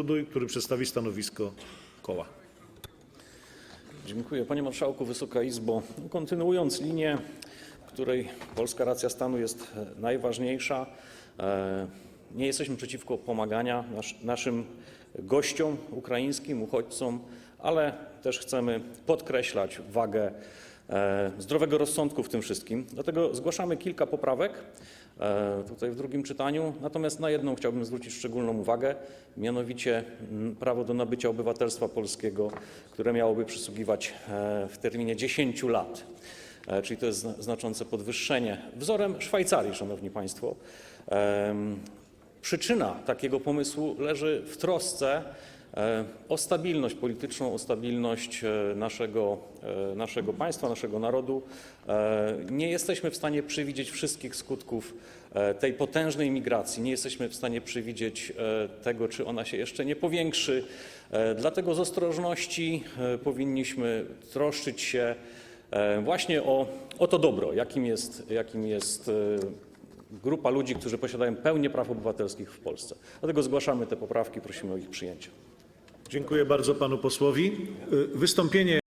Duduj, który przedstawi stanowisko koła. Dziękuję. Panie Marszałku, Wysoka Izbo. Kontynuując linię, w której polska racja stanu jest e, najważniejsza, e, nie jesteśmy przeciwko pomaganiu nas, naszym gościom ukraińskim, uchodźcom, ale też chcemy podkreślać wagę zdrowego rozsądku w tym wszystkim. Dlatego zgłaszamy kilka poprawek e, tutaj w drugim czytaniu. Natomiast na jedną chciałbym zwrócić szczególną uwagę, mianowicie mm, prawo do nabycia obywatelstwa polskiego, które miałoby przysługiwać e, w terminie 10 lat. E, Czyli to jest zna- znaczące podwyższenie. Wzorem Szwajcarii, Szanowni Państwo. Przyczyna takiego pomysłu leży w trosce e, o stabilność polityczną, o stabilność e, naszego, e, naszego państwa, naszego narodu. E, Nie jesteśmy w stanie przewidzieć wszystkich skutków e, tej potężnej migracji. Nie jesteśmy w stanie przewidzieć e, tego, czy ona się jeszcze nie powiększy. E, Dlatego z ostrożności e, powinniśmy troszczyć się e, właśnie o, o to dobro, jakim jest, jakim jest e, grupa ludzi, którzy posiadają pełnię praw obywatelskich w Polsce. Dlatego zgłaszamy te poprawki, prosimy o ich przyjęcie. Dziękuję bardzo panu posłowi. Y, Wystąpienie